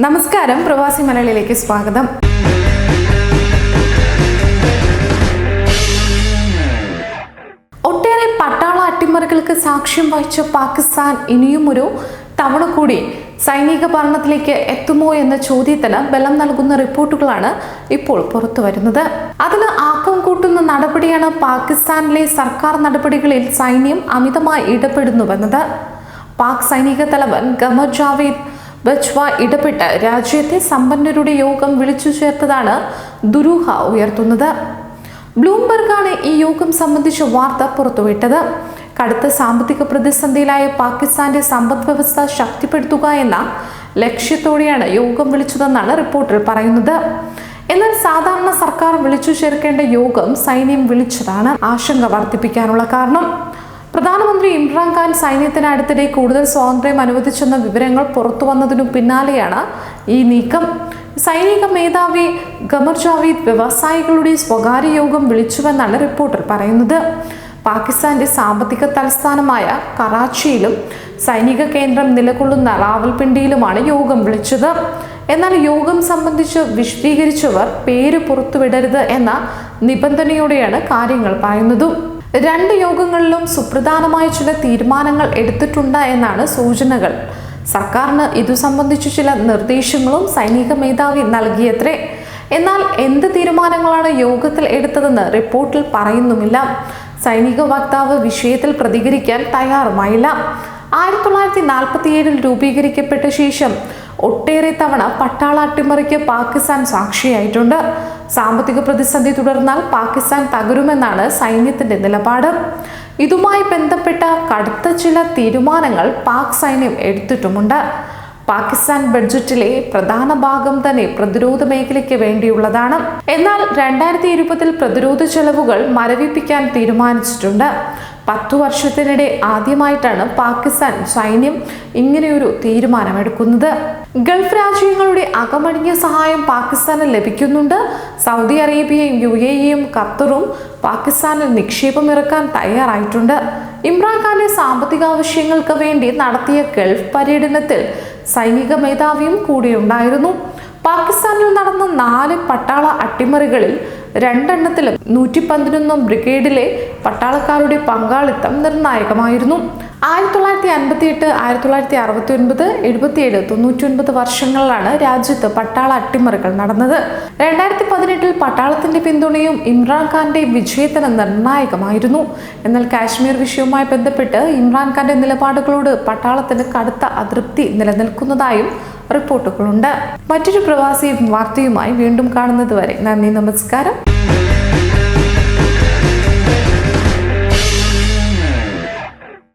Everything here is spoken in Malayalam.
നമസ്കാരം. പ്രവാസി മലയാളിയിലേക്ക് സ്വാഗതം. ഒട്ടേറെ പട്ടാള അട്ടിമറികൾക്ക് സാക്ഷ്യം വഹിച്ച പാകിസ്ഥാൻ ഇനിയും ഒരു തവണ കൂടി സൈനിക ഭരണത്തിലേക്ക് എത്തുമോ എന്ന ചോദ്യത്തിന് ബലം നൽകുന്ന റിപ്പോർട്ടുകളാണ് ഇപ്പോൾ പുറത്തു വരുന്നത്. അതിന് ആക്കം കൂട്ടുന്ന നടപടിയാണ് പാകിസ്ഥാനിലെ സർക്കാർ നടപടികളിൽ സൈന്യം അമിതമായി ഇടപെടുന്നുവെന്നത്. പാക് സൈനിക തലവൻ ഗമർ ജാവേദ് ബജ്വ ഇടപെട്ട് രാജ്യത്തെ സമ്പന്നരുടെ യോഗം വിളിച്ചു ചേർത്തതാണ് ദുരൂഹ ഉയർത്തുന്നത്. ബ്ലൂംബർഗാണ് ഈ യോഗം സംബന്ധിച്ച വാർത്ത പുറത്തുവിട്ടത്. കടുത്ത സാമ്പത്തിക പ്രതിസന്ധിയിലായ പാകിസ്ഥാന്റെ സമ്പദ് വ്യവസ്ഥ ശക്തിപ്പെടുത്തുക എന്ന ലക്ഷ്യത്തോടെയാണ് യോഗം വിളിച്ചതെന്നാണ് റിപ്പോർട്ടിൽ പറയുന്നത്. എന്നാൽ സാധാരണ സർക്കാർ വിളിച്ചു ചേർക്കേണ്ട യോഗം സൈന്യം വിളിച്ചതാണ് ആശങ്ക വർദ്ധിപ്പിക്കാനുള്ള കാരണം. പ്രധാനമന്ത്രി ഇമ്രാൻഖാൻ സൈന്യത്തിന് അടുത്തിടെ കൂടുതൽ സ്വാതന്ത്ര്യം അനുവദിച്ചെന്ന വിവരങ്ങൾ പുറത്തു വന്നതിനു പിന്നാലെയാണ് ഈ നീക്കം. സൈനിക മേധാവി ഗമർ ജാവീദ് വ്യവസായികളുടെ സ്വകാര്യ യോഗം വിളിച്ചുവെന്നാണ് റിപ്പോർട്ടർ പറയുന്നത്. പാകിസ്ഥാന്റെ സാമ്പത്തിക തലസ്ഥാനമായ കറാച്ചിയിലും സൈനിക കേന്ദ്രം നിലകൊള്ളുന്ന റാവൽപിണ്ടിയിലുമാണ് യോഗം വിളിച്ചത്. എന്നാൽ യോഗം സംബന്ധിച്ച് വിശദീകരിച്ചവർ പേര് പുറത്തുവിടരുത് എന്ന നിബന്ധനയോടെയാണ് കാര്യങ്ങൾ പറയുന്നതും. രണ്ട് യോഗങ്ങളിലും സുപ്രധാനമായ ചില തീരുമാനങ്ങൾ എടുത്തിട്ടുണ്ട് എന്നാണ് സൂചനകൾ. സർക്കാരിന് ഇതു സംബന്ധിച്ച് ചില നിർദ്ദേശങ്ങളും സൈനിക മേധാവി നൽകിയത്രേ. എന്നാൽ എന്ത് തീരുമാനങ്ങളാണ് യോഗത്തിൽ എടുത്തതെന്ന് റിപ്പോർട്ടിൽ പറയുന്നുമില്ല. സൈനിക വക്താവ് വിഷയത്തിൽ പ്രതികരിക്കാൻ തയ്യാറുമായില്ല. ആയിരത്തി തൊള്ളായിരത്തി നാൽപ്പത്തിയേഴിൽ രൂപീകരിക്കപ്പെട്ട ശേഷം ഒട്ടേറെ തവണ പട്ടാള അട്ടിമറിക്ക് പാകിസ്ഥാൻ സാക്ഷിയായിട്ടുണ്ട്. സാമ്പത്തിക പ്രതിസന്ധി തുടർന്നാൽ പാകിസ്ഥാൻ തകരുമെന്നാണ് സൈന്യത്തിന്റെ നിലപാട്. ഇതുമായി ബന്ധപ്പെട്ട കടുത്ത ചില തീരുമാനങ്ങൾ പാക് സൈന്യം എടുത്തിട്ടുമുണ്ട്. പാകിസ്ഥാൻ ബഡ്ജറ്റിലെ പ്രധാന ഭാഗം തന്നെ പ്രതിരോധ മേഖലയ്ക്ക് വേണ്ടിയുള്ളതാണ്. എന്നാൽ രണ്ടായിരത്തി ഇരുപതിൽ പ്രതിരോധ ചെലവുകൾ മരവിപ്പിക്കാൻ തീരുമാനിച്ചിട്ടുണ്ട്. പത്തു വർഷത്തിനിടെ ആദ്യമായിട്ടാണ് പാകിസ്ഥാൻ സൈന്യം ഇങ്ങനെയൊരു തീരുമാനമെടുക്കുന്നത്. ഗൾഫ് രാജ്യങ്ങളുടെ അകമടിഞ്ഞ സഹായം പാകിസ്ഥാന് ലഭിക്കുന്നുണ്ട്. സൗദി അറേബ്യയും യു എ ഇയും ഖത്തറും പാകിസ്ഥാനിൽ നിക്ഷേപം ഇറക്കാൻ തയ്യാറായിട്ടുണ്ട്. ഇമ്രാൻഖാന്റെ സാമ്പത്തിക ആവശ്യങ്ങൾക്ക് വേണ്ടി നടത്തിയ ഗൾഫ് പര്യടനത്തിൽ സൈനിക മേധാവിയും കൂടിയുണ്ടായിരുന്നു. പാകിസ്ഥാനിൽ നടന്ന നാല് പട്ടാള അട്ടിമറികളിൽ രണ്ടെണ്ണത്തിലും നൂറ്റി പതിനൊന്നാം ബ്രിഗേഡിലെ പട്ടാളക്കാരുടെ പങ്കാളിത്തം നിർണായകമായിരുന്നു. ആയിരത്തി തൊള്ളായിരത്തി അൻപത്തി എട്ട് ആയിരത്തി തൊള്ളായിരത്തി അറുപത്തി ഒൻപത് എഴുപത്തിയേഴ് തൊണ്ണൂറ്റി ഒൻപത് വർഷങ്ങളിലാണ് രാജ്യത്ത് പട്ടാള അട്ടിമറികൾ നടന്നത്. രണ്ടായിരത്തി പതിനെട്ടിൽ പട്ടാളത്തിന്റെ പിന്തുണയും ഇമ്രാൻഖാന്റെ വിജയത്തിന് നിർണായകമായിരുന്നു. എന്നാൽ കാശ്മീർ വിഷയവുമായി ബന്ധപ്പെട്ട് ഇമ്രാൻഖാന്റെ നിലപാടുകളോട് പട്ടാളത്തിന് കടുത്ത അതൃപ്തി നിലനിൽക്കുന്നതായും റിപ്പോർട്ടുകളുണ്ട്. മറ്റൊരു പ്രവാസി വാർത്തയുമായി വീണ്ടും കാണുന്നത് വരെ നന്ദി നമസ്കാരം.